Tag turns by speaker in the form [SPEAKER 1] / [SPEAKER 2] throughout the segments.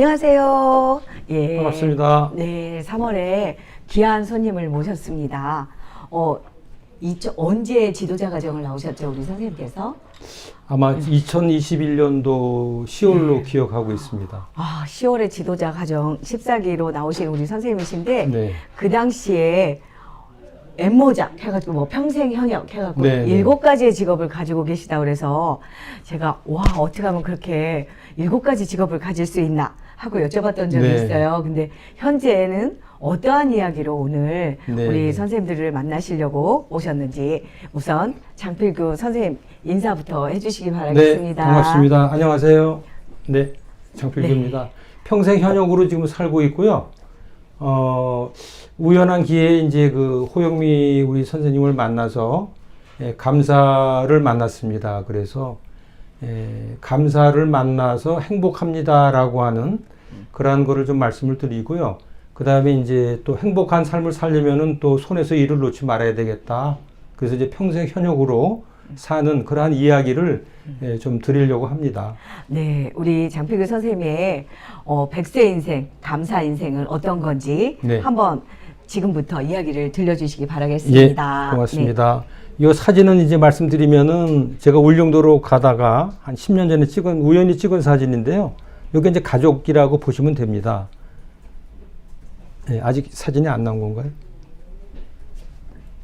[SPEAKER 1] 안녕하세요. 예.
[SPEAKER 2] 반갑습니다.
[SPEAKER 1] 네, 3월에 귀한 손님을 모셨습니다. 어, 이쪽 언제 지도자 과정을 나오셨죠, 우리 선생님께서?
[SPEAKER 2] 아마 2021년도 10월로 기억하고 있습니다.
[SPEAKER 1] 아, 10월에 지도자 과정 14기로 나오신 우리 선생님이신데
[SPEAKER 2] 네.
[SPEAKER 1] 그 당시에 엠모작 해가지고 뭐 평생 현역 해가지고
[SPEAKER 2] 네, 네.
[SPEAKER 1] 일곱 가지의 직업을 가지고 계시다 그래서 제가 와 어떻게 하면 그렇게 일곱 가지 직업을 가질 수 있나 하고 여쭤봤던 적이
[SPEAKER 2] 네.
[SPEAKER 1] 있어요. 근데 현재는 어떠한 이야기로 오늘
[SPEAKER 2] 네.
[SPEAKER 1] 우리 선생님들을 만나시려고 오셨는지 우선 장필규 선생님 인사부터 해주시기
[SPEAKER 2] 네,
[SPEAKER 1] 바라겠습니다.
[SPEAKER 2] 반갑습니다. 안녕하세요. 네, 장필규입니다. 평생 현역으로 지금 살고 있고요. 어, 우연한 기회에 이제 그 호영미 우리 선생님을 만나서 예, 감사를 만났습니다. 그래서 예, 감사를 만나서 행복합니다라고 하는 그러한 거를 좀 말씀을 드리고요. 그 다음에 이제 또 행복한 삶을 살려면은 또 손에서 일을 놓지 말아야 되겠다. 그래서 이제 평생 현역으로 사는 그러한 이야기를 예, 좀 드리려고 합니다.
[SPEAKER 1] 네, 우리 장필규 선생님의 어, 백세 인생, 감사 인생은 어떤 건지
[SPEAKER 2] 네.
[SPEAKER 1] 한번 지금부터 이야기를 들려주시기
[SPEAKER 2] 예,
[SPEAKER 1] 바라겠습니다.
[SPEAKER 2] 고맙습니다. 이 사진은 이제 말씀드리면은 제가 울릉도로 가다가 한 10년 전에 찍은 우연히 찍은 사진인데요. 여기 이제 가족이라고 보시면 됩니다. 예, 아직 사진이 안 나온 건가요?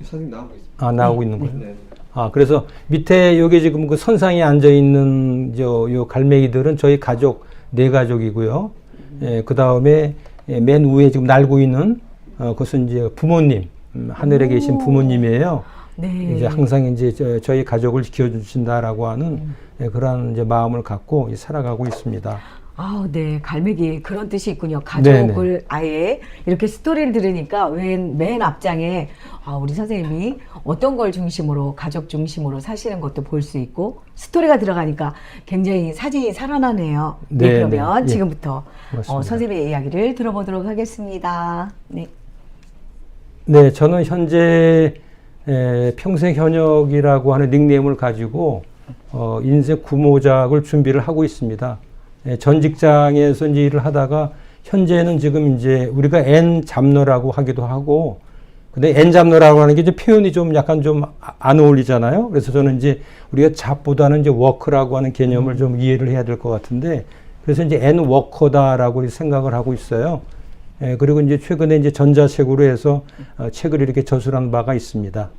[SPEAKER 3] 이 사진 나오고 있습니다.
[SPEAKER 2] 아 나오고 있는 거예요.
[SPEAKER 3] 네.
[SPEAKER 2] 아 그래서 밑에 여기 지금 그 선상에 앉아 있는 저요 갈매기들은 저희 가족 네 가족이고요. 예, 그 다음에 맨 위에 지금 날고 있는 어, 그것은 이제 부모님 음, 하늘에 계신 부모님이에요.
[SPEAKER 1] 네.
[SPEAKER 2] 이제 항상 이제 저, 저희 가족을 지켜주신다라고 하는 예, 그런 이제 마음을 갖고 이 살아가고 있습니다.
[SPEAKER 1] 아, 네. 갈매기 그런 뜻이 있군요. 가족을 아예 이렇게 스토리를 들으니까 맨, 맨 앞장에 아, 우리 선생님이 어떤 걸 중심으로 가족 중심으로 사시는 것도 볼 수 있고 스토리가 들어가니까 굉장히 사진이 살아나네요. 네,
[SPEAKER 2] 네,
[SPEAKER 1] 그러면
[SPEAKER 2] 네. 예.
[SPEAKER 1] 지금부터
[SPEAKER 2] 고맙습니다.
[SPEAKER 1] 어, 선생님의 이야기를 들어보도록 하겠습니다. 네.
[SPEAKER 2] 네, 저는 현재 에, 평생 현역이라고 하는 닉네임을 가지고 어, 인생 구모작을 준비를 하고 있습니다. 예, 전 직장에서 이제 일을 하다가 현재는 지금 이제 우리가 N 잡너라고 하기도 하고 근데 N 잡너라고 하는 게 이제 표현이 좀 약간 좀 안 어울리잖아요. 그래서 저는 이제 우리가 잡보다는 이제 워크라고 하는 개념을 좀 이해를 해야 될 것 같은데 그래서 이제 N 워커다라고 생각을 하고 있어요. 예, 그리고 이제 최근에 이제 전자책으로 해서 어, 책을 이렇게 저술한 바가 있습니다.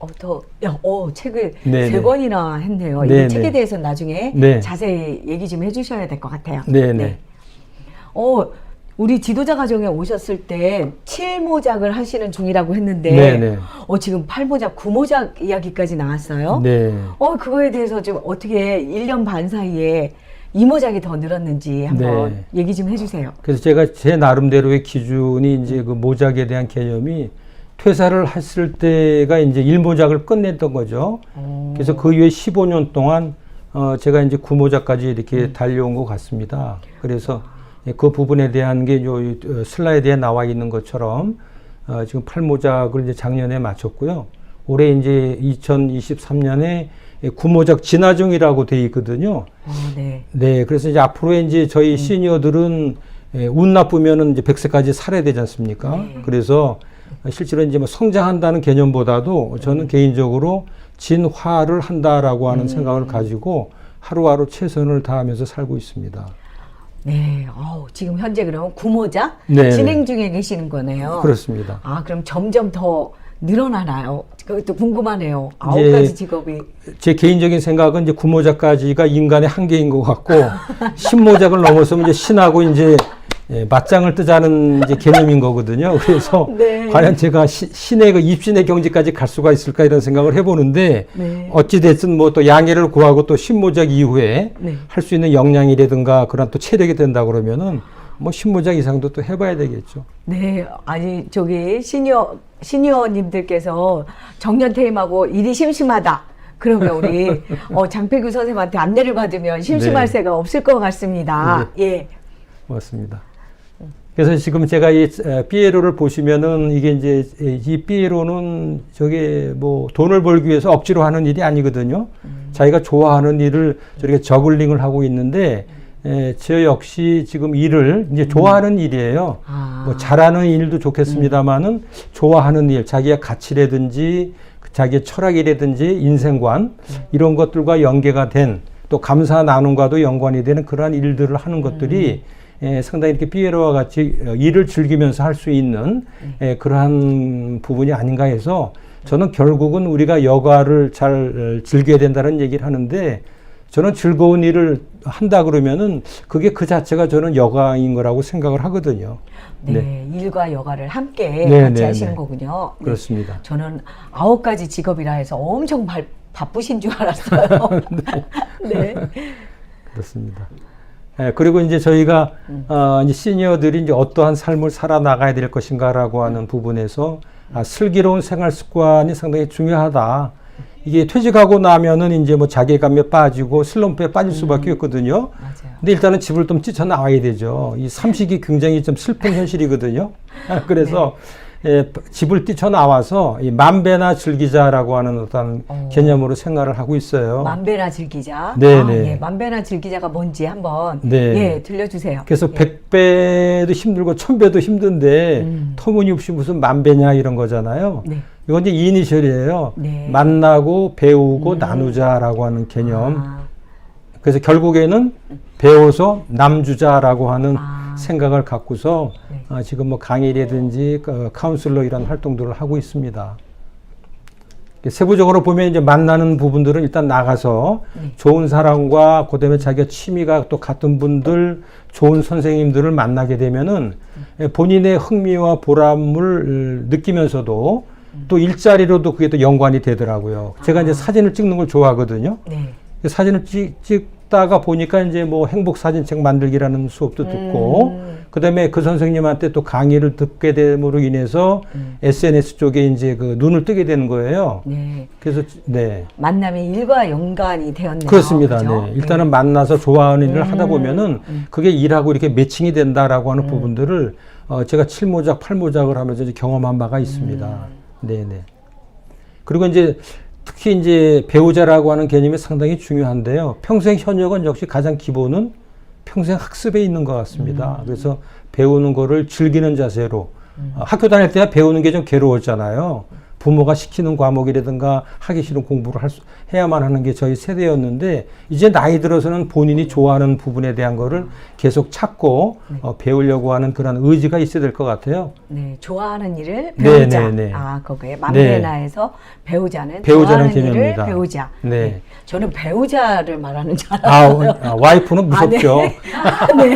[SPEAKER 1] 어, 더, 야, 어, 책을
[SPEAKER 2] 네,
[SPEAKER 1] 세
[SPEAKER 2] 네.
[SPEAKER 1] 권이나 했네요.
[SPEAKER 2] 네,
[SPEAKER 1] 이 책에
[SPEAKER 2] 네.
[SPEAKER 1] 대해서 나중에
[SPEAKER 2] 네.
[SPEAKER 1] 자세히 얘기 좀 해주셔야 될 것 같아요.
[SPEAKER 2] 네, 네.
[SPEAKER 1] 어, 우리 지도자 과정에 오셨을 때 7모작을 하시는 중이라고 했는데,
[SPEAKER 2] 네, 네.
[SPEAKER 1] 어, 지금 8모작, 9모작 이야기까지 나왔어요.
[SPEAKER 2] 네.
[SPEAKER 1] 어, 그거에 대해서 좀 어떻게 1년 반 사이에 2모작이 더 늘었는지 한번
[SPEAKER 2] 네.
[SPEAKER 1] 얘기 좀 해주세요.
[SPEAKER 2] 그래서 제가 제 나름대로의 기준이 이제 그 모작에 대한 개념이 퇴사를 했을 때가 이제 일모작을 끝냈던 거죠.
[SPEAKER 1] 어,
[SPEAKER 2] 그래서 그 이후에 15년 동안 어 제가 이제 구모작까지 이렇게 달려온 것 같습니다. 그래서 그 부분에 대한 게요 어, 슬라이드에 나와 있는 것처럼 어 지금 8모작을 이제 작년에 마쳤고요. 올해 이제 2023년에 구모작 진화 중이라고 돼 있거든요.
[SPEAKER 1] 어, 네.
[SPEAKER 2] 네, 그래서 이제 앞으로 이제 저희 시니어들은 예, 운 나쁘면은 이제 100세까지 살아야 되지 않습니까?
[SPEAKER 1] 네.
[SPEAKER 2] 그래서 실제로 이제 뭐 성장한다는 개념보다도 저는 개인적으로 진화를 한다라고 하는 생각을 가지고 하루하루 최선을 다하면서 살고 있습니다.
[SPEAKER 1] 네. 어우, 지금 현재 그럼 9모작
[SPEAKER 2] 네,
[SPEAKER 1] 진행 중에 계시는 거네요.
[SPEAKER 2] 그렇습니다.
[SPEAKER 1] 아, 그럼 점점 더 늘어나나요? 그것도 궁금하네요. 아홉 가지 직업이.
[SPEAKER 2] 제 개인적인 생각은 이제 구모작까지가 인간의 한계인 것 같고 신모작을 넘어서면 이제 신하고 이제 예, 맞짱을 뜨자는 이제 개념인 거거든요. 그래서
[SPEAKER 1] 네.
[SPEAKER 2] 과연 제가 시- 신의 그 입신의 경지까지 갈 수가 있을까 이런 생각을 해보는데
[SPEAKER 1] 네.
[SPEAKER 2] 어찌 됐든 뭐 또 양해를 구하고 또 신모작 이후에
[SPEAKER 1] 네.
[SPEAKER 2] 할수 있는 역량이라든가 그런 또 체력이 된다 그러면은 뭐 신모작 이상도 또 해봐야 되겠죠.
[SPEAKER 1] 네, 아니 저기 시니어 시니어님들께서 정년 퇴임하고 일이 심심하다. 그러면 우리 어, 장필규 선생님한테 안내를 받으면 심심할
[SPEAKER 2] 네.
[SPEAKER 1] 새가 없을 것 같습니다. 예.
[SPEAKER 2] 고맙습니다. 그래서 지금 제가 이 에, 삐에로를 보시면은 이게 이제 이 삐에로는 저게 뭐 돈을 벌기 위해서 억지로 하는 일이 아니거든요. 자기가 좋아하는 일을 저렇게 저글링을 하고 있는데 에, 저 역시 지금 일을 이제 좋아하는 일이에요.
[SPEAKER 1] 아.
[SPEAKER 2] 뭐 잘하는 일도 좋겠습니다만은 좋아하는 일, 자기의 가치라든지 자기의 철학이라든지 인생관 이런 것들과 연계가 된 또 감사 나눔과도 연관이 되는 그러한 일들을 하는 것들이 에, 상당히 이렇게 피에로와 같이 어, 일을 즐기면서 할 수 있는 에, 그러한 부분이 아닌가 해서 저는 결국은 우리가 여가를 잘 어, 즐겨야 된다는 얘기를 하는데 저는 즐거운 일을 한다 그러면은 그게 그 자체가 저는 여가인 거라고 생각을 하거든요.
[SPEAKER 1] 네, 일과 여가를 함께
[SPEAKER 2] 네,
[SPEAKER 1] 같이
[SPEAKER 2] 네,
[SPEAKER 1] 하시는
[SPEAKER 2] 네.
[SPEAKER 1] 거군요. 네.
[SPEAKER 2] 그렇습니다.
[SPEAKER 1] 저는 아홉 가지 직업이라 해서 엄청 발, 바쁘신 줄 알았어요. 네.
[SPEAKER 2] 그렇습니다. 예, 그리고 이제 저희가 어, 이제 시니어들이 이제 어떠한 삶을 살아 나가야 될 것인가라고 하는 부분에서 아, 슬기로운 생활 습관이 상당히 중요하다. 이게 퇴직하고 나면은 이제 뭐 자괴감에 빠지고 슬럼프에 빠질 수밖에 없거든요.
[SPEAKER 1] 맞아요.
[SPEAKER 2] 근데 일단은 집을 좀 뛰쳐 나와야 되죠. 이 삼식이 굉장히 좀 슬픈 현실이거든요. 그래서 예, 집을 뛰쳐 나와서 이 만배나 즐기자라고 하는 어떤
[SPEAKER 1] 어.
[SPEAKER 2] 개념으로 생활을 하고 있어요.
[SPEAKER 1] 만배나 즐기자.
[SPEAKER 2] 네,
[SPEAKER 1] 아,
[SPEAKER 2] 네.
[SPEAKER 1] 예, 만배나 즐기자가 뭔지 한번
[SPEAKER 2] 네.
[SPEAKER 1] 예, 들려주세요.
[SPEAKER 2] 그래서
[SPEAKER 1] 예.
[SPEAKER 2] 백 100배도 힘들고 1000배도 힘든데
[SPEAKER 1] 음.
[SPEAKER 2] 터무니없이 무슨 만배냐 이런 거잖아요.
[SPEAKER 1] 네.
[SPEAKER 2] 이건 이제 이니셜이에요.
[SPEAKER 1] 네.
[SPEAKER 2] 만나고 배우고 나누자라고 하는 개념.
[SPEAKER 1] 아,
[SPEAKER 2] 그래서 결국에는 배워서 남주자라고 하는
[SPEAKER 1] 아.
[SPEAKER 2] 생각을 갖고서
[SPEAKER 1] 네.
[SPEAKER 2] 아, 지금 뭐 강의라든지 어, 카운슬러 이런 활동들을 하고 있습니다. 세부적으로 보면 이제 만나는 부분들은 일단 나가서
[SPEAKER 1] 네.
[SPEAKER 2] 좋은 사람과 그다음에 자기가 취미가 또 같은 분들 좋은 선생님들을 만나게 되면은 예, 본인의 흥미와 보람을 느끼면서도 또 일자리로도 그게 또 연관이 되더라고요. 제가 이제 사진을 찍는 걸 좋아하거든요.
[SPEAKER 1] 네.
[SPEAKER 2] 사진을 찍, 찍다가 보니까 이제 뭐 행복 사진책 만들기라는 수업도 듣고
[SPEAKER 1] 음.
[SPEAKER 2] 그다음에 그 선생님한테 또 강의를 듣게 됨으로 인해서
[SPEAKER 1] 음.
[SPEAKER 2] SNS 쪽에 이제 그 눈을 뜨게 되는 거예요.
[SPEAKER 1] 네.
[SPEAKER 2] 그래서 네.
[SPEAKER 1] 만남이 일과 연관이 되었네요.
[SPEAKER 2] 그렇습니다.
[SPEAKER 1] 그죠?
[SPEAKER 2] 네. 일단은 만나서 좋아하는 일을
[SPEAKER 1] 음,
[SPEAKER 2] 하다 보면은
[SPEAKER 1] 음.
[SPEAKER 2] 그게 일하고 이렇게 매칭이 된다라고 하는 부분들을 어, 제가 칠모작, 팔모작을 하면서 이제 경험한 바가 있습니다.
[SPEAKER 1] 음.
[SPEAKER 2] 네네. 그리고 이제 특히 이제 배우자라고 하는 개념이 상당히 중요한데요. 평생 현역은 역시 가장 기본은 평생 학습에 있는 것 같습니다. 그래서 배우는 거를 즐기는 자세로 어, 학교 다닐 때야 배우는 게 좀 괴로웠잖아요. 부모가 시키는 과목이라든가 하기 싫은 공부를 할 수, 해야만 하는 게 저희 세대였는데 이제 나이 들어서는 본인이 좋아하는 부분에 대한 거를 계속 찾고 어, 배우려고 하는 그런 의지가 있어야 될 것 같아요.
[SPEAKER 1] 네, 좋아하는 일을
[SPEAKER 2] 네,
[SPEAKER 1] 배우자.
[SPEAKER 2] 네, 네.
[SPEAKER 1] 아, 그거에 만배나에서 배우자는
[SPEAKER 2] 배우자는
[SPEAKER 1] 일을
[SPEAKER 2] 개념입니다.
[SPEAKER 1] 배우자.
[SPEAKER 2] 네.
[SPEAKER 1] 저는 배우자를 말하는 줄
[SPEAKER 2] 아,
[SPEAKER 1] 알았어요.
[SPEAKER 2] 아, 와이프는
[SPEAKER 1] 아, 네.
[SPEAKER 2] 무섭죠.
[SPEAKER 1] 네.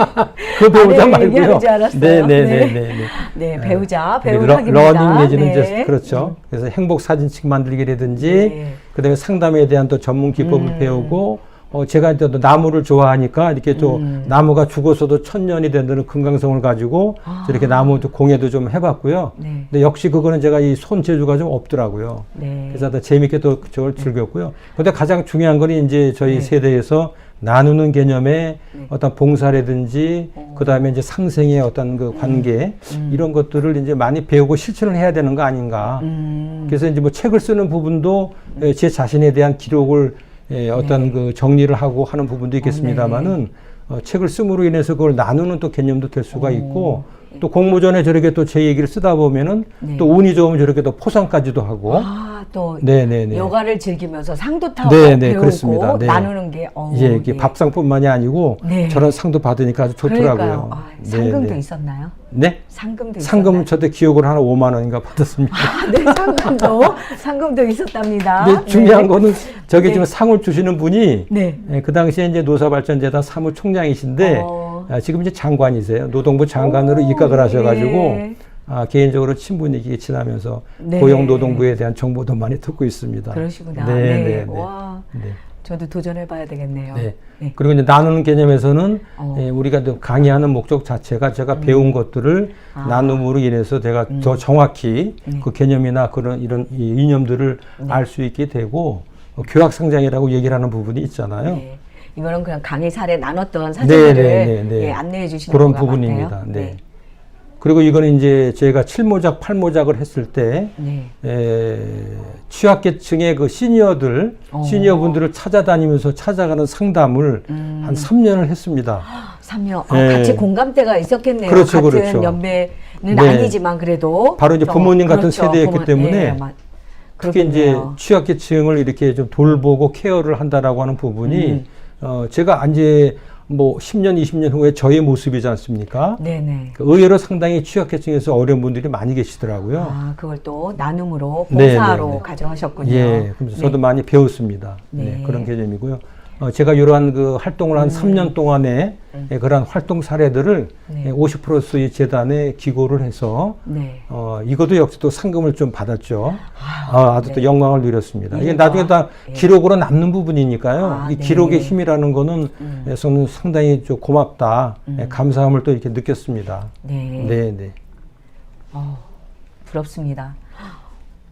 [SPEAKER 2] 그 배우자 말고요.
[SPEAKER 1] 알았어요.
[SPEAKER 2] 네, 네,
[SPEAKER 1] 네.
[SPEAKER 2] 네, 네, 네.
[SPEAKER 1] 네, 배우자,
[SPEAKER 2] 네,
[SPEAKER 1] 배우는
[SPEAKER 2] 러-
[SPEAKER 1] 학입니다.
[SPEAKER 2] 러닝 내지는
[SPEAKER 1] 네.
[SPEAKER 2] 이제 그렇죠. 그래서 행복 사진책 만들기라든지
[SPEAKER 1] 네.
[SPEAKER 2] 그다음에 상담에 대한 또 전문 기법을
[SPEAKER 1] 음.
[SPEAKER 2] 배우고 어 제가 또 나무를 좋아하니까 이렇게 또
[SPEAKER 1] 음.
[SPEAKER 2] 나무가 죽어서도 천년이 된다는 건강성을 가지고
[SPEAKER 1] 아.
[SPEAKER 2] 저렇게 나무도 공예도 좀 해봤고요.
[SPEAKER 1] 네.
[SPEAKER 2] 근데 역시 그거는 제가 이 손재주가 좀 없더라고요.
[SPEAKER 1] 네.
[SPEAKER 2] 그래서 더 재밌게 또 저걸 즐겼고요. 근데 가장 중요한 건 이제 저희
[SPEAKER 1] 네.
[SPEAKER 2] 세대에서 나누는 개념의
[SPEAKER 1] 네.
[SPEAKER 2] 어떤 봉사라든지 그 다음에 이제 상생의 어떤 그 관계
[SPEAKER 1] 음.
[SPEAKER 2] 이런 것들을 이제 많이 배우고 실천을 해야 되는 거 아닌가.
[SPEAKER 1] 음.
[SPEAKER 2] 그래서 이제 뭐 책을 쓰는 부분도 에, 제 자신에 대한 기록을 에, 어떤
[SPEAKER 1] 네.
[SPEAKER 2] 그 정리를 하고 하는 부분도 있겠습니다만은 어, 책을 씀으로 인해서 그걸 나누는 또 개념도 될 수가
[SPEAKER 1] 오.
[SPEAKER 2] 있고 또 공모전에 저렇게 또 제 얘기를 쓰다 보면은
[SPEAKER 1] 네.
[SPEAKER 2] 또 운이 좋으면 저렇게 또 포상까지도 하고
[SPEAKER 1] 아, 또
[SPEAKER 2] 네네네.
[SPEAKER 1] 여가를 즐기면서 상도 타고
[SPEAKER 2] 네, 네,
[SPEAKER 1] 배우고
[SPEAKER 2] 그렇습니다. 네.
[SPEAKER 1] 나누는 게 어,
[SPEAKER 2] 예, 이게
[SPEAKER 1] 네.
[SPEAKER 2] 밥상뿐만이 아니고
[SPEAKER 1] 네.
[SPEAKER 2] 저런 상도 받으니까 아주 좋더라고요.
[SPEAKER 1] 그러니까요. 아,
[SPEAKER 2] 네,
[SPEAKER 1] 상금도
[SPEAKER 2] 네.
[SPEAKER 1] 있었나요?
[SPEAKER 2] 네?
[SPEAKER 1] 상금도
[SPEAKER 2] 상금
[SPEAKER 1] 있었나요?
[SPEAKER 2] 저때 기억을 한 5만 원인가 받았습니다.
[SPEAKER 1] 아, 네, 상금도 상금도 있었답니다.
[SPEAKER 2] 근데 중요한
[SPEAKER 1] 네.
[SPEAKER 2] 거는 저기
[SPEAKER 1] 네.
[SPEAKER 2] 지금 상을 주시는 분이
[SPEAKER 1] 네.
[SPEAKER 2] 예, 그 당시에 이제 노사발전재단 사무총장이신데
[SPEAKER 1] 어.
[SPEAKER 2] 아, 지금 이제 장관이세요. 노동부 장관으로
[SPEAKER 1] 오,
[SPEAKER 2] 입각을 하셔가지고
[SPEAKER 1] 네.
[SPEAKER 2] 아, 개인적으로 친분 이기 지나면서
[SPEAKER 1] 네.
[SPEAKER 2] 고용노동부에 대한 정보도 많이 듣고 있습니다.
[SPEAKER 1] 그러시구나.
[SPEAKER 2] 네,
[SPEAKER 1] 네.
[SPEAKER 2] 네, 네.
[SPEAKER 1] 와,
[SPEAKER 2] 네.
[SPEAKER 1] 저도 도전해봐야 되겠네요.
[SPEAKER 2] 네.
[SPEAKER 1] 네.
[SPEAKER 2] 그리고 이제 나누는 개념에서는
[SPEAKER 1] 어.
[SPEAKER 2] 예, 우리가 또 강의하는 목적 자체가 제가 배운 것들을
[SPEAKER 1] 아.
[SPEAKER 2] 나눔으로 인해서 제가 더 정확히
[SPEAKER 1] 네.
[SPEAKER 2] 그 개념이나 그런 이런 이 이념들을 알수 있게 되고 어, 교학 성장이라고 얘기를 하는 부분이 있잖아요.
[SPEAKER 1] 네. 이거는 그냥 강의 사례 나눴던 사진들을
[SPEAKER 2] 네, 네, 네.
[SPEAKER 1] 예, 안내해 주시는
[SPEAKER 2] 그런
[SPEAKER 1] 것
[SPEAKER 2] 부분입니다.
[SPEAKER 1] 같아요.
[SPEAKER 2] 네. 그리고 이거는 이제 제가 7모작, 8모작을 했을 때
[SPEAKER 1] 네.
[SPEAKER 2] 에, 취약계층의 그 시니어들,
[SPEAKER 1] 어.
[SPEAKER 2] 시니어분들을 찾아다니면서 찾아가는 상담을
[SPEAKER 1] 음.
[SPEAKER 2] 한 3년을 했습니다.
[SPEAKER 1] 3년. 아,
[SPEAKER 2] 네.
[SPEAKER 1] 같이 공감대가 있었겠네요.
[SPEAKER 2] 그렇죠,
[SPEAKER 1] 같은
[SPEAKER 2] 그렇죠.
[SPEAKER 1] 연배는
[SPEAKER 2] 네.
[SPEAKER 1] 아니지만 그래도
[SPEAKER 2] 바로 이제
[SPEAKER 1] 또
[SPEAKER 2] 부모님 같은
[SPEAKER 1] 그렇죠.
[SPEAKER 2] 세대였기
[SPEAKER 1] 부모-
[SPEAKER 2] 때문에
[SPEAKER 1] 예, 맞-
[SPEAKER 2] 특히 이제
[SPEAKER 1] 그렇겠네요.
[SPEAKER 2] 취약계층을 이렇게 좀 돌보고 케어를 한다라고 하는 부분이
[SPEAKER 1] 음.
[SPEAKER 2] 어, 제가 이제 뭐 10년, 20년 후에 저의 모습이지 않습니까?
[SPEAKER 1] 네네.
[SPEAKER 2] 그 의외로 상당히 취약계층에서 어려운 분들이 많이 계시더라고요.
[SPEAKER 1] 아, 그걸 또 나눔으로
[SPEAKER 2] 네,
[SPEAKER 1] 봉사로
[SPEAKER 2] 네, 네.
[SPEAKER 1] 가져가셨군요.
[SPEAKER 2] 예, 그래서 저도
[SPEAKER 1] 네.
[SPEAKER 2] 많이 배웠습니다. 네.
[SPEAKER 1] 네.
[SPEAKER 2] 그런 개념이고요. 어, 제가 이러한 그 활동을 한 3년 동안에
[SPEAKER 1] 음.
[SPEAKER 2] 예, 그러한 활동 사례들을
[SPEAKER 1] 네.
[SPEAKER 2] 예, 50%의 재단에 기고를 해서
[SPEAKER 1] 네.
[SPEAKER 2] 어, 이것도 역시 또 상금을 좀 받았죠.
[SPEAKER 1] 아,
[SPEAKER 2] 아, 아주
[SPEAKER 1] 네.
[SPEAKER 2] 또 영광을 누렸습니다. 이게 나중에 다
[SPEAKER 1] 예.
[SPEAKER 2] 기록으로 남는 부분이니까요.
[SPEAKER 1] 아,
[SPEAKER 2] 이
[SPEAKER 1] 네.
[SPEAKER 2] 기록의 힘이라는 거는
[SPEAKER 1] 음.
[SPEAKER 2] 예, 저는 상당히 좀 고맙다,
[SPEAKER 1] 음.
[SPEAKER 2] 예, 감사함을 또 이렇게 느꼈습니다.
[SPEAKER 1] 네.
[SPEAKER 2] 네, 네.
[SPEAKER 1] 어, 부럽습니다.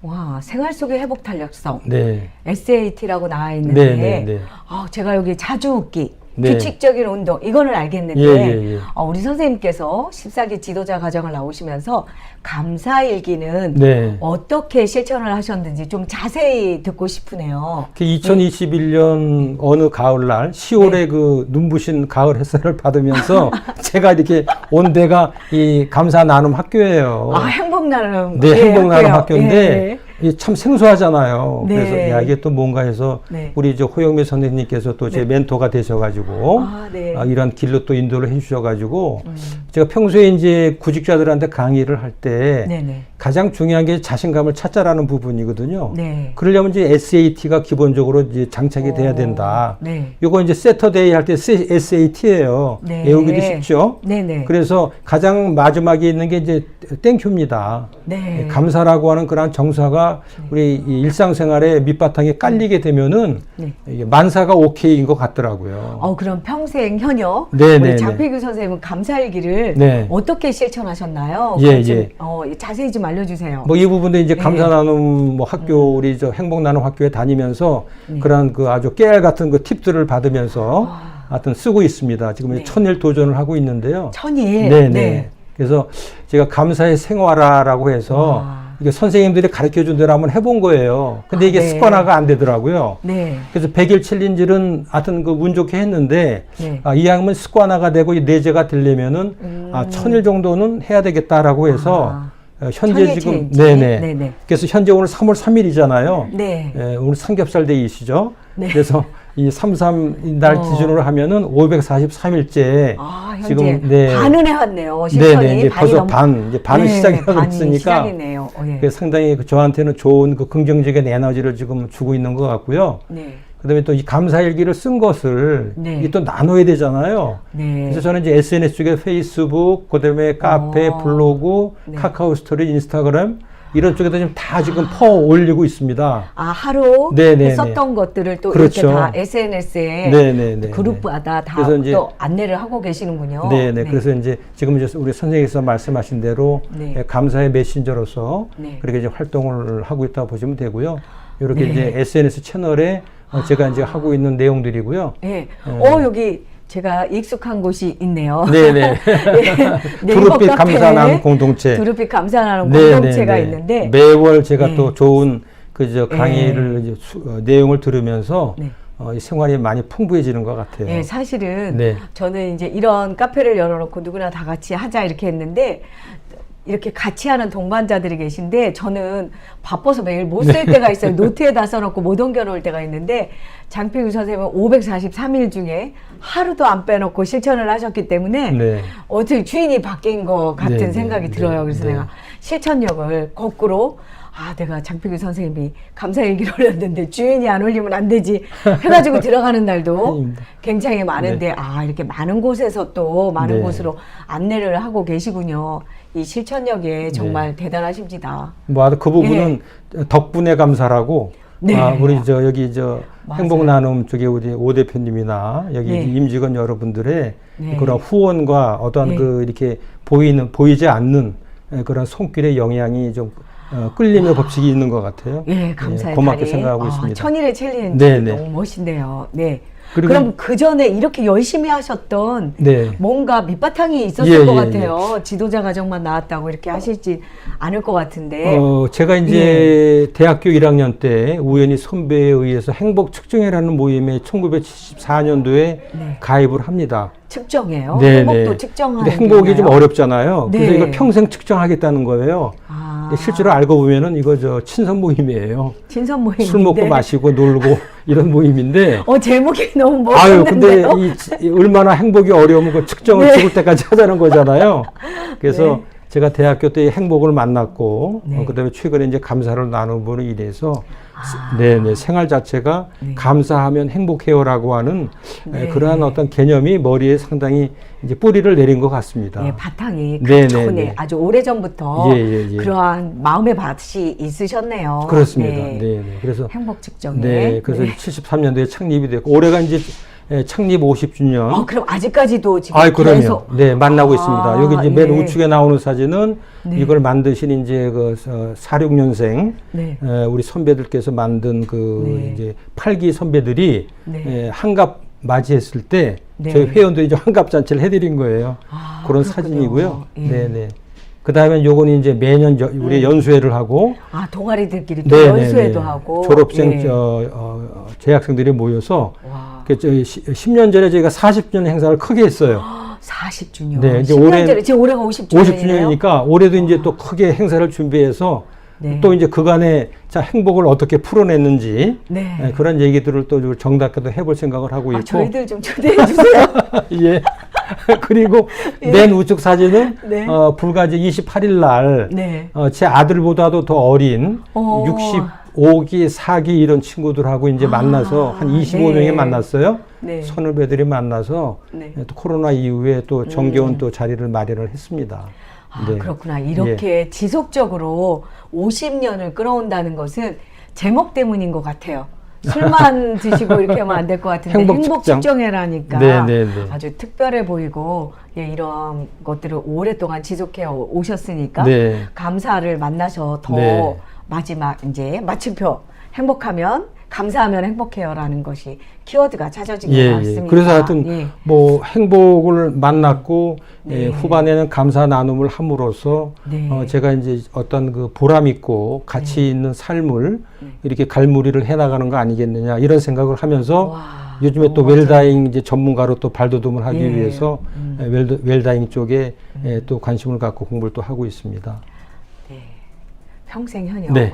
[SPEAKER 1] 와, 생활 속의 회복 탄력성.
[SPEAKER 2] 네.
[SPEAKER 1] SAT라고 나와 있는데,
[SPEAKER 2] 네, 네, 네.
[SPEAKER 1] 아, 제가 여기 자주 웃기,
[SPEAKER 2] 네.
[SPEAKER 1] 규칙적인 운동, 이거는 알겠는데,
[SPEAKER 2] 예, 예, 예.
[SPEAKER 1] 어, 우리 선생님께서 14기 지도자 과정을 나오시면서 감사일기는
[SPEAKER 2] 네.
[SPEAKER 1] 어떻게 실천을 하셨는지 좀 자세히 듣고 싶으네요.
[SPEAKER 2] 그 2021년 어느 가을날 10월에
[SPEAKER 1] 네.
[SPEAKER 2] 그 눈부신 가을 햇살을 받으면서 제가 이렇게 온 데가 이 감사 나눔 학교예요.
[SPEAKER 1] 아, 행복 나눔.
[SPEAKER 2] 네,
[SPEAKER 1] 예,
[SPEAKER 2] 행복 나눔. 학교인데
[SPEAKER 1] 예.
[SPEAKER 2] 이참 생소하잖아요.
[SPEAKER 1] 네.
[SPEAKER 2] 그래서 야 이게 또 뭔가 해서
[SPEAKER 1] 네.
[SPEAKER 2] 우리 이제 호영미 선생님께서 또 제 멘토가 되셔가지고
[SPEAKER 1] 아, 네.
[SPEAKER 2] 아, 이런 길로 또 인도를 해주셔가지고
[SPEAKER 1] 음.
[SPEAKER 2] 제가 평소에 이제 구직자들한테 강의를 할때
[SPEAKER 1] 네네.
[SPEAKER 2] 가장 중요한 게 자신감을 찾자라는 부분이거든요.
[SPEAKER 1] 네.
[SPEAKER 2] 그러려면 이제 SAT가 기본적으로 이제 장착이 돼야
[SPEAKER 1] 어,
[SPEAKER 2] 된다.
[SPEAKER 1] 네.
[SPEAKER 2] 요거 이제 세터데이 할 때 SAT예요.
[SPEAKER 1] 네.
[SPEAKER 2] 외우기도 쉽죠.
[SPEAKER 1] 네네.
[SPEAKER 2] 그래서 가장 마지막에 있는 게 이제 땡큐입니다.
[SPEAKER 1] 네.
[SPEAKER 2] 감사라고 하는 그런 정사가 우리 이 일상생활에 밑바탕에 깔리게 되면은
[SPEAKER 1] 네.
[SPEAKER 2] 이게 만사가 오케이인 것 같더라고요.
[SPEAKER 1] 어, 그럼 평생 현역
[SPEAKER 2] 네, 네,
[SPEAKER 1] 우리 장필규 선생님은 감사일기를
[SPEAKER 2] 네.
[SPEAKER 1] 어떻게 실천하셨나요?
[SPEAKER 2] 예,
[SPEAKER 1] 그걸 좀,
[SPEAKER 2] 예.
[SPEAKER 1] 어, 자세히 좀 알려주세요.
[SPEAKER 2] 뭐 이 부분도 이제
[SPEAKER 1] 네.
[SPEAKER 2] 감사 나눔 뭐 학교 우리 저 행복 나눔 학교에 다니면서
[SPEAKER 1] 네.
[SPEAKER 2] 그런 그 아주 깨알 같은 그 팁들을 받으면서
[SPEAKER 1] 아.
[SPEAKER 2] 하여튼 쓰고 있습니다. 지금
[SPEAKER 1] 네.
[SPEAKER 2] 천일 도전을 하고 있는데요.
[SPEAKER 1] 천일.
[SPEAKER 2] 네, 네. 그래서 제가 감사의 생활화라고 해서
[SPEAKER 1] 와.
[SPEAKER 2] 이게 선생님들이 가르쳐 준 대로 한번 해본 거예요. 근데
[SPEAKER 1] 아,
[SPEAKER 2] 이게
[SPEAKER 1] 네.
[SPEAKER 2] 습관화가 안 되더라고요.
[SPEAKER 1] 네.
[SPEAKER 2] 그래서 100일 챌린지는 하여튼 그운 좋게 했는데
[SPEAKER 1] 네.
[SPEAKER 2] 아, 이 학문 습관화가 되고 이 내재가 되려면은
[SPEAKER 1] 음.
[SPEAKER 2] 아, 천일 정도는 해야 되겠다라고 해서
[SPEAKER 1] 아.
[SPEAKER 2] 어, 현재 지금. 네네.
[SPEAKER 1] 네네.
[SPEAKER 2] 그래서 현재 오늘 3월 3일이잖아요.
[SPEAKER 1] 네.
[SPEAKER 2] 예, 오늘 삼겹살 데이시죠.
[SPEAKER 1] 네.
[SPEAKER 2] 그래서 이33날
[SPEAKER 1] 어.
[SPEAKER 2] 기준으로 하면은 543일째
[SPEAKER 1] 아, 현재
[SPEAKER 2] 지금 네.
[SPEAKER 1] 반은 해왔네요. 실천이
[SPEAKER 2] 네 네 이제
[SPEAKER 1] 반이
[SPEAKER 2] 벌써
[SPEAKER 1] 넘-
[SPEAKER 2] 반 이제 반은
[SPEAKER 1] 네,
[SPEAKER 2] 시작하고
[SPEAKER 1] 반이
[SPEAKER 2] 있으니까
[SPEAKER 1] 시작이네요. 어, 예.
[SPEAKER 2] 상당히 그 저한테는 좋은 그 긍정적인 에너지를 지금 주고 있는 것 같고요.
[SPEAKER 1] 네.
[SPEAKER 2] 그다음에 또 이 감사일기를 쓴 것을
[SPEAKER 1] 네.
[SPEAKER 2] 이게 또 나눠야 되잖아요.
[SPEAKER 1] 네.
[SPEAKER 2] 그래서 저는 이제 SNS 쪽에 페이스북, 그다음에 카페,
[SPEAKER 1] 어.
[SPEAKER 2] 블로그,
[SPEAKER 1] 네.
[SPEAKER 2] 카카오 스토리, 인스타그램 이런 쪽에다 지금 다 지금 퍼 올리고 있습니다.
[SPEAKER 1] 아, 하루
[SPEAKER 2] 네, 네,
[SPEAKER 1] 썼던 것들을 또
[SPEAKER 2] 그렇죠.
[SPEAKER 1] 이렇게 다 SNS에
[SPEAKER 2] 네, 네, 네.
[SPEAKER 1] 그룹마다 다
[SPEAKER 2] 그래서 이제-
[SPEAKER 1] 또 안내를 하고 계시는군요.
[SPEAKER 2] 네, 네. 그래서 이제 지금 이제 우리 선생님께서 말씀하신 대로
[SPEAKER 1] 네.
[SPEAKER 2] 예, 감사의 메신저로서
[SPEAKER 1] 네.
[SPEAKER 2] 그렇게 이제 활동을 하고 있다고 보시면 되고요. 이렇게
[SPEAKER 1] 네.
[SPEAKER 2] 이제 SNS 채널에 어, 제가 이제 하고 있는 내용들이고요.
[SPEAKER 1] 예. 어, 여기 제가 익숙한 곳이 있네요.
[SPEAKER 2] 네, 네.
[SPEAKER 1] 예,
[SPEAKER 2] 두릅빛
[SPEAKER 1] 카페에
[SPEAKER 2] 감사나눔 공동체.
[SPEAKER 1] 두릅빛 감사나눔
[SPEAKER 2] 네,
[SPEAKER 1] 공동체가
[SPEAKER 2] 네, 네.
[SPEAKER 1] 있는데
[SPEAKER 2] 매월 제가
[SPEAKER 1] 네.
[SPEAKER 2] 또 좋은 그저
[SPEAKER 1] 네.
[SPEAKER 2] 강의를 이제 수- 어, 내용을 들으면서
[SPEAKER 1] 네.
[SPEAKER 2] 어, 이 생활이 많이 풍부해지는 것 같아요.
[SPEAKER 1] 예, 사실은
[SPEAKER 2] 네.
[SPEAKER 1] 저는 이제 이런 카페를 열어놓고 누구나 다 같이 하자 이렇게 했는데 이렇게 같이 하는 동반자들이 계신데 저는 바빠서 매일 못 쓸 때가 있어요. 노트에다 써놓고 못 옮겨놓을 때가 있는데 장필규 선생님은 543일 중에 하루도 안 빼놓고 실천을 하셨기 때문에
[SPEAKER 2] 네.
[SPEAKER 1] 어떻게 주인이 바뀐 것 같은
[SPEAKER 2] 네, 네,
[SPEAKER 1] 생각이
[SPEAKER 2] 네,
[SPEAKER 1] 들어요. 그래서
[SPEAKER 2] 네.
[SPEAKER 1] 내가 실천력을 거꾸로 아 내가 장필규 선생님이 감사 일기를 올렸는데 주인이 안 올리면 안 되지 해가지고 들어가는 날도. 굉장히 많은데 아 이렇게 많은 곳에서 또 많은
[SPEAKER 2] 네.
[SPEAKER 1] 곳으로 안내를 하고 계시군요. 이 실천력에 정말 대단하십니다.
[SPEAKER 2] 뭐 그 부분은 덕분에 감사라고
[SPEAKER 1] 네.
[SPEAKER 2] 아, 우리 저 여기 저
[SPEAKER 1] 맞아요.
[SPEAKER 2] 행복 나눔 쪽에 우리 오 대표님이나 여기
[SPEAKER 1] 네.
[SPEAKER 2] 임직원 여러분들의
[SPEAKER 1] 네.
[SPEAKER 2] 그런 후원과 어떤
[SPEAKER 1] 네.
[SPEAKER 2] 그 이렇게 보이는 보이지 않는 에, 그런 손길의 영향이 좀 어, 끌림의 법칙이 있는 것 같아요.
[SPEAKER 1] 예, 감사의
[SPEAKER 2] 고맙게
[SPEAKER 1] 달인.
[SPEAKER 2] 생각하고
[SPEAKER 1] 아,
[SPEAKER 2] 있습니다.
[SPEAKER 1] 천일의 챌린지
[SPEAKER 2] 네, 네.
[SPEAKER 1] 너무 멋있네요. 네. 그럼 그 전에 이렇게 열심히 하셨던
[SPEAKER 2] 네.
[SPEAKER 1] 뭔가 밑바탕이 있었을
[SPEAKER 2] 예,
[SPEAKER 1] 것
[SPEAKER 2] 예,
[SPEAKER 1] 같아요. 지도자 가정만 나왔다고 이렇게 하실지 않을 것 같은데.
[SPEAKER 2] 어, 제가 이제 대학교 1학년 때 우연히 선배에 의해서 행복 측정회라는 모임에 1974년도에
[SPEAKER 1] 네.
[SPEAKER 2] 가입을 합니다.
[SPEAKER 1] 측정해요.
[SPEAKER 2] 네,
[SPEAKER 1] 행복도
[SPEAKER 2] 네.
[SPEAKER 1] 측정하는
[SPEAKER 2] 행복이 좀? 어렵잖아요. 그래서
[SPEAKER 1] 네.
[SPEAKER 2] 이걸 평생 측정하겠다는 거예요.
[SPEAKER 1] 아,
[SPEAKER 2] 실제로 알고 보면은 이거 저 친선 모임이에요.
[SPEAKER 1] 친선 모임.
[SPEAKER 2] 술 먹고 마시고 놀고 이런 모임인데
[SPEAKER 1] 어 제목이 너무
[SPEAKER 2] 아유, 근데
[SPEAKER 1] 멋있는데요.
[SPEAKER 2] 이, 이 얼마나 행복이 어려우면 그 측정을
[SPEAKER 1] 네.
[SPEAKER 2] 죽을 때까지 하자는 거잖아요. 그래서
[SPEAKER 1] 네.
[SPEAKER 2] 제가 대학교 때 행복을 만났고,
[SPEAKER 1] 네.
[SPEAKER 2] 어, 그다음에 최근에 이제 감사를 나누는 이래서,
[SPEAKER 1] 아.
[SPEAKER 2] 네네 생활 자체가
[SPEAKER 1] 네.
[SPEAKER 2] 감사하면 행복해요라고 하는
[SPEAKER 1] 네.
[SPEAKER 2] 에, 그러한 어떤 개념이 머리에 상당히 이제 뿌리를 내린 것 같습니다.
[SPEAKER 1] 예, 바탕이
[SPEAKER 2] 네,
[SPEAKER 1] 전에
[SPEAKER 2] 네, 네.
[SPEAKER 1] 아주 오래 전부터
[SPEAKER 2] 예, 예, 예.
[SPEAKER 1] 그러한 마음의 밭이 있으셨네요.
[SPEAKER 2] 그렇습니다.
[SPEAKER 1] 네.
[SPEAKER 2] 네, 네. 그래서
[SPEAKER 1] 행복 측정에.
[SPEAKER 2] 네, 그래서
[SPEAKER 1] 네.
[SPEAKER 2] 73년도에 창립이 됐고 올해가 이제 에, 창립 50주년.
[SPEAKER 1] 어, 그럼 아직까지도 지금
[SPEAKER 2] 아이 그럼요.
[SPEAKER 1] 계속
[SPEAKER 2] 네 만나고
[SPEAKER 1] 아,
[SPEAKER 2] 있습니다. 여기 이제 맨
[SPEAKER 1] 예.
[SPEAKER 2] 우측에 나오는 사진은
[SPEAKER 1] 네.
[SPEAKER 2] 이걸 만드신 이제 그 어, 46년생
[SPEAKER 1] 네.
[SPEAKER 2] 우리 선배들께서 만든 그
[SPEAKER 1] 네.
[SPEAKER 2] 이제 팔기 선배들이
[SPEAKER 1] 네.
[SPEAKER 2] 에, 한갑 맞이했을 때
[SPEAKER 1] 네.
[SPEAKER 2] 저희 회원들이 좀 한갑 잔치를 해드린 거예요.
[SPEAKER 1] 아,
[SPEAKER 2] 그런
[SPEAKER 1] 그렇군요.
[SPEAKER 2] 사진이고요.
[SPEAKER 1] 예.
[SPEAKER 2] 네네. 그 다음에 요건 이제 매년 여- 우리 연수회를 하고
[SPEAKER 1] 아 동아리들끼리 또
[SPEAKER 2] 네네네.
[SPEAKER 1] 연수회도 하고
[SPEAKER 2] 졸업생
[SPEAKER 1] 예.
[SPEAKER 2] 저, 어, 재학생들이 모여서
[SPEAKER 1] 와.
[SPEAKER 2] 그 10년 전에 저희가 40주년 행사를 크게 했어요.
[SPEAKER 1] 아, 40주년.
[SPEAKER 2] 네, 이제 올해
[SPEAKER 1] 지금 올해가 50주년.
[SPEAKER 2] 50주년이니까 올해도 와. 이제 또 아. 크게 행사를 준비해서
[SPEAKER 1] 네.
[SPEAKER 2] 또 이제 그간의 자 행복을 어떻게 풀어냈는지
[SPEAKER 1] 네.
[SPEAKER 2] 네, 그런 얘기들을 또 정답게도 해볼 생각을 하고
[SPEAKER 1] 아,
[SPEAKER 2] 있고 아,
[SPEAKER 1] 저희들 좀 초대해 주세요.
[SPEAKER 2] 예. 그리고 예. 맨 우측 사진은
[SPEAKER 1] 네.
[SPEAKER 2] 어, 불과 이제 28일 날제
[SPEAKER 1] 네.
[SPEAKER 2] 어, 아들보다도 더 어린
[SPEAKER 1] 어.
[SPEAKER 2] 오. 60 오기사기 이런 친구들하고 이제
[SPEAKER 1] 아,
[SPEAKER 2] 만나서 한 25명이
[SPEAKER 1] 네.
[SPEAKER 2] 만났어요.
[SPEAKER 1] 네.
[SPEAKER 2] 선후배들이 만나서
[SPEAKER 1] 네.
[SPEAKER 2] 예, 또 코로나 이후에 또 음. 정겨운 음. 또 자리를 마련을 했습니다.
[SPEAKER 1] 아,
[SPEAKER 2] 네.
[SPEAKER 1] 그렇구나. 이렇게 예. 지속적으로 50년을 끌어온다는 것은 제목 때문인 것 같아요. 술만 드시고 이렇게 하면 안 될 것 같은데
[SPEAKER 2] 행복,
[SPEAKER 1] 행복
[SPEAKER 2] 측정.
[SPEAKER 1] 해라니까
[SPEAKER 2] 네, 네, 네.
[SPEAKER 1] 아주 특별해 보이고 예, 이런 것들을 오랫동안 지속해 오셨으니까
[SPEAKER 2] 네.
[SPEAKER 1] 감사를 만나서 더
[SPEAKER 2] 네.
[SPEAKER 1] 마지막 이제 마침표 행복하면 감사하면 행복해요라는 것이 키워드가 찾아진
[SPEAKER 2] 예,
[SPEAKER 1] 것
[SPEAKER 2] 예.
[SPEAKER 1] 같습니다.
[SPEAKER 2] 그래서 하여튼
[SPEAKER 1] 예.
[SPEAKER 2] 뭐 행복을 만났고
[SPEAKER 1] 네.
[SPEAKER 2] 예, 후반에는 감사 나눔을 함으로써
[SPEAKER 1] 네.
[SPEAKER 2] 어, 제가 이제 어떤 그 보람 있고 가치 있는 삶을 이렇게 갈무리를 해나가는 거 아니겠느냐 이런 생각을 하면서
[SPEAKER 1] 와,
[SPEAKER 2] 요즘에 또 웰다잉 이제 전문가로 또 발돋움을 하기
[SPEAKER 1] 예.
[SPEAKER 2] 위해서
[SPEAKER 1] 음.
[SPEAKER 2] 예, 웰, 웰다잉 쪽에 예, 또 관심을 갖고 공부를 또 하고 있습니다.
[SPEAKER 1] 네. 평생 현역.
[SPEAKER 2] 네.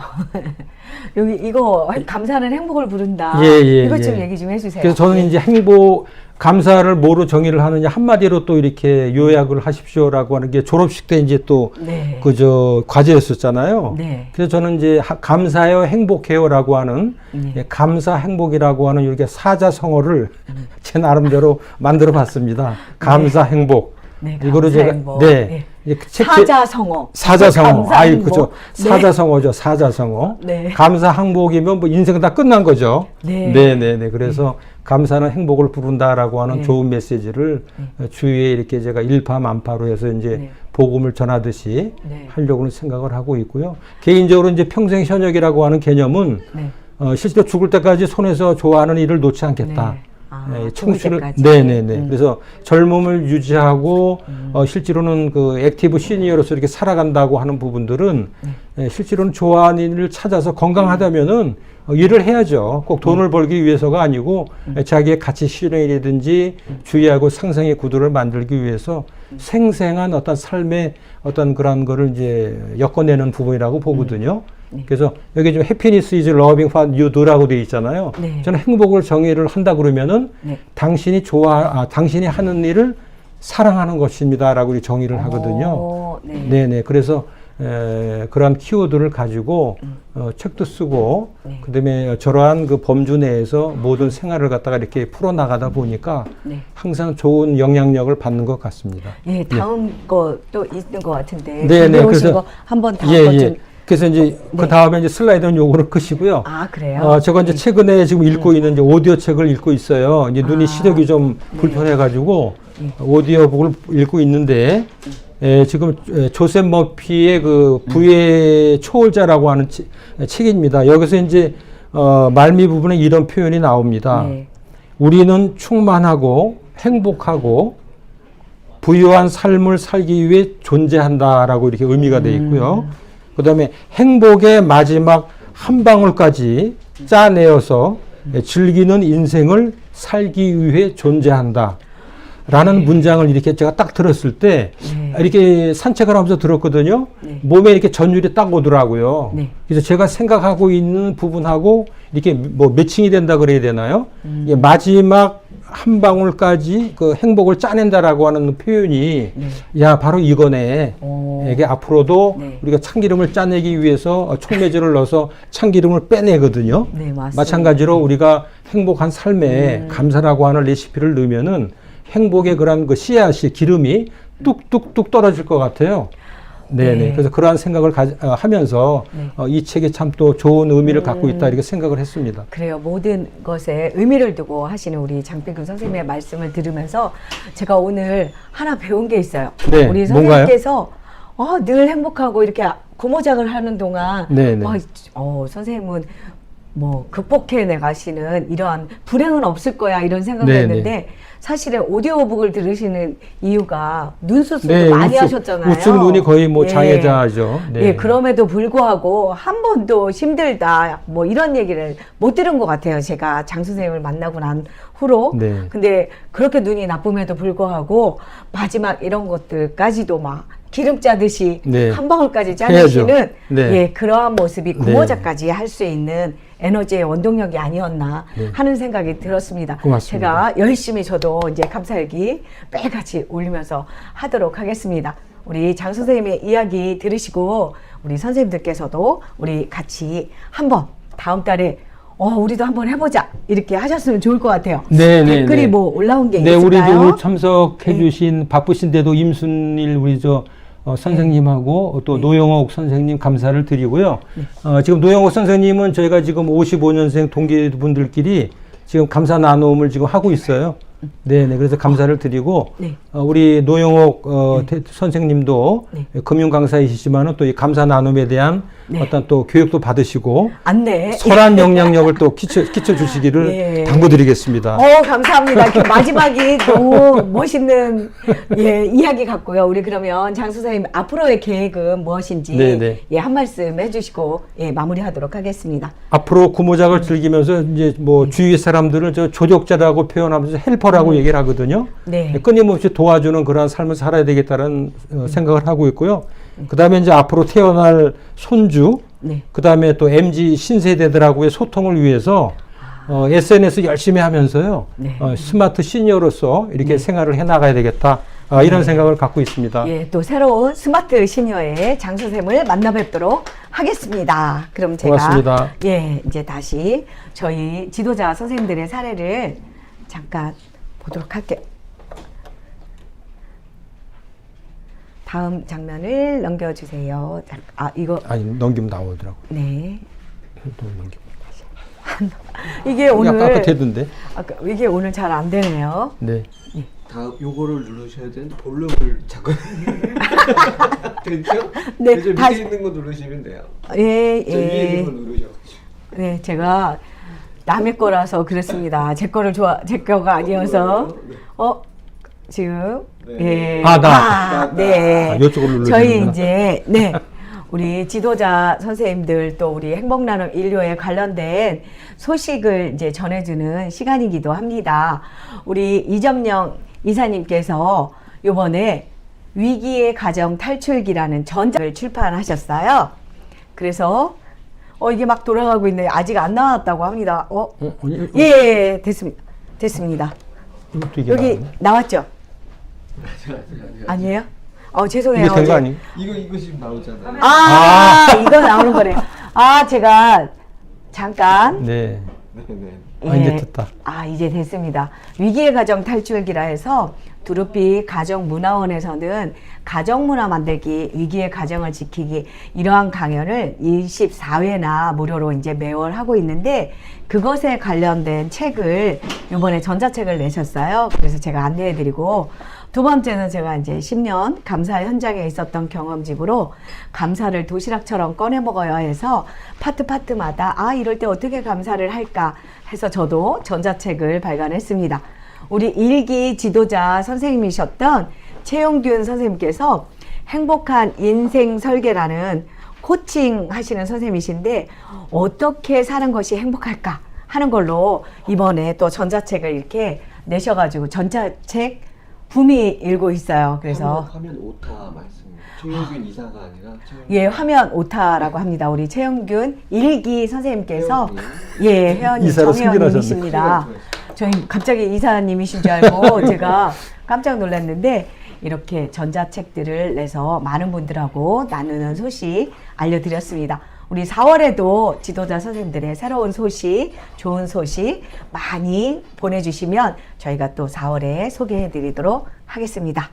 [SPEAKER 1] 여기 이거 감사는 행복을 부른다.
[SPEAKER 2] 예, 예,
[SPEAKER 1] 이것 좀
[SPEAKER 2] 예.
[SPEAKER 1] 얘기 좀 해주세요.
[SPEAKER 2] 그래서 저는
[SPEAKER 1] 예.
[SPEAKER 2] 이제 행복 감사를 뭐로 정의를 하느냐 한마디로 또 이렇게 요약을 하십시오라고 하는 게 졸업식 때 이제 또
[SPEAKER 1] 네.
[SPEAKER 2] 그저 과제였었잖아요.
[SPEAKER 1] 네.
[SPEAKER 2] 그래서 저는 이제 하- 감사해요 행복해요라고 하는
[SPEAKER 1] 네.
[SPEAKER 2] 예, 감사 행복이라고 하는 이렇게 사자성어를 제 나름대로 만들어 봤습니다. 감사 행복.
[SPEAKER 1] 네,
[SPEAKER 2] 이거를 제가
[SPEAKER 1] 행복.
[SPEAKER 2] 네.
[SPEAKER 1] 예.
[SPEAKER 2] 이제 그 책-
[SPEAKER 1] 사자성어.
[SPEAKER 2] 사자성어. 아이. 그죠.
[SPEAKER 1] 네.
[SPEAKER 2] 사자성어죠. 사자성어.
[SPEAKER 1] 네.
[SPEAKER 2] 감사 행복이면 뭐 인생 다 끝난 거죠.
[SPEAKER 1] 네.
[SPEAKER 2] 네, 네, 네. 그래서 감사는 행복을 부른다라고 하는
[SPEAKER 1] 네.
[SPEAKER 2] 좋은 메시지를 어, 주위에 이렇게 제가 일파만파로 해서 이제
[SPEAKER 1] 네.
[SPEAKER 2] 복음을 전하듯이
[SPEAKER 1] 네.
[SPEAKER 2] 하려고는 생각을 하고 있고요. 개인적으로 이제 평생 현역이라고 하는 개념은
[SPEAKER 1] 네.
[SPEAKER 2] 어, 실제로 죽을 때까지 손에서 좋아하는 일을 놓지 않겠다.
[SPEAKER 1] 네. 아,
[SPEAKER 2] 예, 청춘을
[SPEAKER 1] 때까지.
[SPEAKER 2] 네네네.
[SPEAKER 1] 음.
[SPEAKER 2] 그래서 젊음을 유지하고 어, 실제로는 그 액티브 시니어로서 이렇게 살아간다고 하는 부분들은
[SPEAKER 1] 네.
[SPEAKER 2] 예, 실제로는 좋아하는 일을 찾아서 건강하다면은 어, 일을 해야죠. 꼭 돈을 벌기 위해서가 아니고
[SPEAKER 1] 음.
[SPEAKER 2] 예, 자기의 가치 실현이라든지 주의하고 상생의 구도를 만들기 위해서
[SPEAKER 1] 음.
[SPEAKER 2] 생생한 어떤 삶의 어떤 그런 거를 이제 엮어내는 부분이라고 보거든요.
[SPEAKER 1] 네.
[SPEAKER 2] 그래서 여기 지금 happiness is loving what you do라고 되어 있잖아요.
[SPEAKER 1] 네.
[SPEAKER 2] 저는 행복을 정의를 한다 그러면은
[SPEAKER 1] 네.
[SPEAKER 2] 당신이 좋아, 아, 당신이 하는 일을 사랑하는 것입니다라고 정의를 하거든요.
[SPEAKER 1] 오, 네.
[SPEAKER 2] 네네. 그래서 에, 그러한 키워드를 가지고 어, 책도 쓰고
[SPEAKER 1] 음. 네.
[SPEAKER 2] 그다음에 저러한 그 범주 내에서 모든 생활을 갖다가 이렇게 풀어 나가다 보니까
[SPEAKER 1] 네.
[SPEAKER 2] 항상 좋은 영향력을 받는 것 같습니다.
[SPEAKER 1] 예, 다음 거 또 있는 것 같은데.
[SPEAKER 2] 네, 네. 그래서-
[SPEAKER 1] 거 한번 다음
[SPEAKER 2] 예,
[SPEAKER 1] 거
[SPEAKER 2] 예.
[SPEAKER 1] 좀.
[SPEAKER 2] 그래서 이제 그 다음에 이제 슬라이드는 요거를 끄시고요.
[SPEAKER 1] 아, 그래요?
[SPEAKER 2] 어, 제가 이제 최근에 지금 읽고 있는 이제 오디오 책을 읽고 있어요. 이제 눈이
[SPEAKER 1] 아,
[SPEAKER 2] 시력이 좀 불편해가지고 오디오북을 읽고 있는데 에, 지금 에, 조셉 머피의 그 부의 초월자라고 하는 치- 책입니다. 여기서 이제 어, 말미 부분에 이런 표현이 나옵니다.
[SPEAKER 1] 네.
[SPEAKER 2] 우리는 충만하고 행복하고 부유한 삶을 살기 위해 존재한다라고 이렇게 의미가 되어 있고요. 그다음에 행복의 마지막 한 방울까지 짜내어서 즐기는 인생을 살기 위해 존재한다. 라는 문장을 이렇게 제가 딱 들었을 때
[SPEAKER 1] 네.
[SPEAKER 2] 이렇게 산책을 하면서 들었거든요.
[SPEAKER 1] 네.
[SPEAKER 2] 몸에 이렇게 전율이 딱 오더라고요.
[SPEAKER 1] 네.
[SPEAKER 2] 그래서 제가 생각하고 있는 부분하고 이렇게 뭐 매칭이 된다 그래야 되나요?
[SPEAKER 1] 음.
[SPEAKER 2] 이게 마지막 한 방울까지 그 행복을 짜낸다라고 하는 표현이
[SPEAKER 1] 네.
[SPEAKER 2] 야 바로 이거네.
[SPEAKER 1] 오.
[SPEAKER 2] 이게 앞으로도
[SPEAKER 1] 네.
[SPEAKER 2] 우리가 참기름을 짜내기 위해서 촉매제를 넣어서 참기름을 빼내거든요.
[SPEAKER 1] 네.
[SPEAKER 2] 마찬가지로 우리가 행복한 삶에 감사라고 하는 레시피를 넣으면은 행복의 그런 그 씨앗이 기름이 뚝뚝뚝 떨어질 것 같아요. 네네.
[SPEAKER 1] 네.
[SPEAKER 2] 그래서 그러한 생각을 가, 어, 하면서
[SPEAKER 1] 네.
[SPEAKER 2] 어, 이 책이 참 또 좋은 의미를 갖고 있다 이렇게 생각을 했습니다.
[SPEAKER 1] 그래요. 모든 것에 의미를 두고 하시는 우리 장필근 선생님의 말씀을 들으면서 제가 오늘 하나 배운 게 있어요.
[SPEAKER 2] 네,
[SPEAKER 1] 우리? 선생님께서 어, 늘 행복하고 이렇게 고모작을 하는 동안
[SPEAKER 2] 네, 네.
[SPEAKER 1] 와, 어, 선생님은 뭐 극복해 나가시는 이러한 불행은 없을 거야 이런 생각을
[SPEAKER 2] 네,
[SPEAKER 1] 했는데 사실은 오디오북을 들으시는 이유가 눈 수술도
[SPEAKER 2] 네,
[SPEAKER 1] 많이
[SPEAKER 2] 우측-
[SPEAKER 1] 하셨잖아요.
[SPEAKER 2] 우측 눈이 거의 뭐
[SPEAKER 1] 예.
[SPEAKER 2] 장애자죠. 네.
[SPEAKER 1] 예, 그럼에도 불구하고 한 번도 힘들다 뭐 이런 얘기를 못 들은 것 같아요. 제가 장 선생님을 만나고 난 후로.
[SPEAKER 2] 네.
[SPEAKER 1] 근데 그렇게 눈이 나쁨에도 불구하고 마지막 이런 것들까지도 막 기름 짜듯이
[SPEAKER 2] 네.
[SPEAKER 1] 한 방울까지. 짜내시는
[SPEAKER 2] 네.
[SPEAKER 1] 예, 그러한 모습이 구모자까지 할수 있는 에너지의 원동력이 아니었나
[SPEAKER 2] 네.
[SPEAKER 1] 하는 생각이 들었습니다.
[SPEAKER 2] 고맙습니다.
[SPEAKER 1] 제가 열심히 저도 이제 감사일기 매일같이 올리면서 하도록 하겠습니다. 우리 장 선생님의 이야기 들으시고 우리 선생님들께서도 우리 같이 한번 다음 달에 어 우리도 한번 해보자 이렇게 하셨으면 좋을 것 같아요.
[SPEAKER 2] 네, 네,
[SPEAKER 1] 댓글이
[SPEAKER 2] 네.
[SPEAKER 1] 뭐 올라온 게
[SPEAKER 2] 네,
[SPEAKER 1] 있을까요?
[SPEAKER 2] 우리 오늘 참석해주신 바쁘신데도 임순일 우리 저 어, 선생님하고 또 노영옥 선생님 감사를 드리고요. 어, 지금 노영옥 선생님은 저희가 지금 55년생 동기분들끼리 지금 감사 나눔을 지금 하고 있어요. 네, 네. 그래서 감사를 드리고
[SPEAKER 1] 네.
[SPEAKER 2] 어, 우리 노영옥 어, 태- 선생님도
[SPEAKER 1] 네.
[SPEAKER 2] 금융 강사이시지만은 또 이 감사 나눔에 대한
[SPEAKER 1] 네.
[SPEAKER 2] 어떤 또 교육도 받으시고
[SPEAKER 1] 안내.
[SPEAKER 2] 선한 영향력을 또 끼쳐, 끼쳐 주시기를
[SPEAKER 1] 예.
[SPEAKER 2] 당부드리겠습니다.
[SPEAKER 1] 어, 감사합니다. 그 마지막이 너무 멋있는 예, 이야기 같고요. 우리 그러면 장 선생님 앞으로의 계획은 무엇인지
[SPEAKER 2] 네, 네.
[SPEAKER 1] 예, 한 말씀 해주시고 예, 마무리하도록 하겠습니다.
[SPEAKER 2] 앞으로 구모작을 즐기면서 이제 뭐 주위 사람들을 저 조력자라고 표현하면서 헬퍼라고 얘기를 하거든요.
[SPEAKER 1] 네.
[SPEAKER 2] 끊임없이 도와주는 그런 삶을 살아야 되겠다는 어, 생각을 하고 있고요. 그다음에 이제 앞으로 태어날 손주,
[SPEAKER 1] 네.
[SPEAKER 2] 그다음에 또 MZ 신세대들하고의 소통을 위해서 어, SNS 열심히 하면서요.
[SPEAKER 1] 네.
[SPEAKER 2] 어, 스마트 시니어로서 이렇게 생활을 해 나가야 되겠다. 아, 이런 생각을 갖고 있습니다.
[SPEAKER 1] 예, 또 새로운 스마트 시니어의 장 선생님을 만나 뵙도록 하겠습니다. 그럼 제가
[SPEAKER 2] 고맙습니다.
[SPEAKER 1] 예, 이제 다시 저희 지도자 선생님들의 사례를 잠깐 보도록 할게요. 다음 장면을 넘겨주세요. 잠- 아, 이거,
[SPEAKER 2] 아니 넘기면 나오더라고.
[SPEAKER 1] 네.
[SPEAKER 2] 또 넘기면.
[SPEAKER 1] 이게 오늘,
[SPEAKER 2] 아까, 되던데.
[SPEAKER 1] 아까 이게 오늘 잘 안 되네요.
[SPEAKER 2] 네.
[SPEAKER 3] 다음 요거를 누르셔야 되는데 볼륨을 자꾸 됐죠?
[SPEAKER 1] 네,
[SPEAKER 3] 이제 밑에
[SPEAKER 1] 다시-
[SPEAKER 3] 있는 거 누르시면 돼요.
[SPEAKER 1] 예,
[SPEAKER 3] 저 위에
[SPEAKER 1] 예.
[SPEAKER 3] 있는 거 누르셔.
[SPEAKER 1] 네, 제가 남의 거라서 그렇습니다. 제 거를 좋아, 제 거가 아니어서. 어, 지금,
[SPEAKER 3] 네.
[SPEAKER 1] 예.
[SPEAKER 2] 아, 나.
[SPEAKER 3] 나, 나.
[SPEAKER 1] 네.
[SPEAKER 2] 아, 이쪽으로.
[SPEAKER 1] 저희 이제, 네. 우리 지도자 선생님들 또 우리 행복 나눔 인류에 관련된 소식을 이제 전해주는 시간이기도 합니다. 우리 이점영 이사님께서 요번에 위기의 가정 탈출기라는 전작을 출판하셨어요. 그래서 어 이게 막 돌아가고 있네. 아직 안 나왔다고 합니다. 어?
[SPEAKER 2] 어, 아니,
[SPEAKER 1] 예, 예, 예, 됐습니다. 됐습니다.
[SPEAKER 2] 이것도 이게
[SPEAKER 1] 여기. 나왔죠? 아니에요? 어 죄송해요.
[SPEAKER 2] 이게 된
[SPEAKER 1] 어제-
[SPEAKER 2] 거 아니에요?
[SPEAKER 3] 이거 이거 지금 나오잖아요.
[SPEAKER 1] 아, 이거 나오는 거네요. 아, 제가 잠깐.
[SPEAKER 2] 네.
[SPEAKER 3] 네, 네.
[SPEAKER 2] 아, 이제 됐다.
[SPEAKER 1] 아, 이제 됐습니다. 위기의 가정 탈출기라 해서 두루피 가정문화원에서는 가정문화 만들기, 위기의 가정을 지키기 이러한 강연을 24회나 무료로 이제 매월 하고 있는데 그것에 관련된 책을 이번에 전자책을 내셨어요. 그래서 제가 안내해드리고 두 번째는 제가 이제 10년 감사 현장에 있었던 경험집으로 감사를 도시락처럼 꺼내 먹어야 해서 파트 파트마다 아 이럴 때 어떻게 감사를 할까 해서 저도 전자책을 발간했습니다. 우리 일기 지도자 선생님이셨던 최용균 선생님께서 행복한 인생 설계라는 코칭 하시는 선생님이신데 어떻게 사는 것이 행복할까 하는 걸로 이번에 또 전자책을 이렇게 내셔가지고 전자책 붐이 일고 있어요. 그래서
[SPEAKER 3] 화면, 화면 오타 말씀입니다. 최영균 이사가 아니라 최영균
[SPEAKER 1] 예 화면 오타라고 합니다. 우리 최영균 일기 선생님께서
[SPEAKER 3] 회원님.
[SPEAKER 1] 예 회원님
[SPEAKER 2] 이사로
[SPEAKER 1] 정회원님이십니다. 저희 갑자기 이사님이신 줄 알고 제가 깜짝 놀랐는데 이렇게 전자책들을 내서 많은 분들하고 나누는 소식 알려드렸습니다. 우리 4월에도 지도자 선생님들의 새로운 소식, 좋은 소식 많이 보내주시면 저희가 또 4월에 소개해 드리도록 하겠습니다.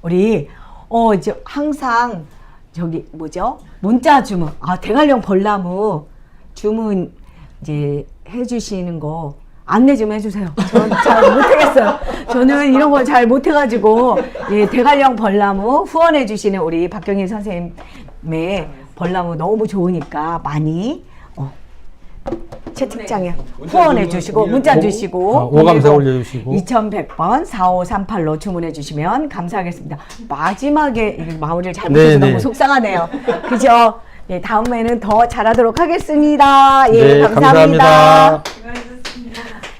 [SPEAKER 1] 우리 어 이제 항상 저기 뭐죠 문자 주문 아 대관령 벌나무 주문 이제 해주시는 거 안내 좀 해주세요. 전잘 못하겠어요. 저는 이런 걸 잘 못해가지고 예, 대관령 벌나무 후원해 주시는 우리 박경희 선생님의 벌나무 너무 좋으니까 많이 어, 채팅창에 후원해 주시고 문자 주시고
[SPEAKER 2] 아, 오감사 올려주시고
[SPEAKER 1] 2100번 4538로 주문해 주시면 감사하겠습니다. 마지막에 마무리를
[SPEAKER 2] 네,
[SPEAKER 1] 잘못해서
[SPEAKER 2] 네.
[SPEAKER 1] 너무 속상하네요. 그죠? 예, 다음에는 더 잘하도록 하겠습니다. 예,
[SPEAKER 2] 네,
[SPEAKER 1] 감사합니다.
[SPEAKER 2] 감사합니다.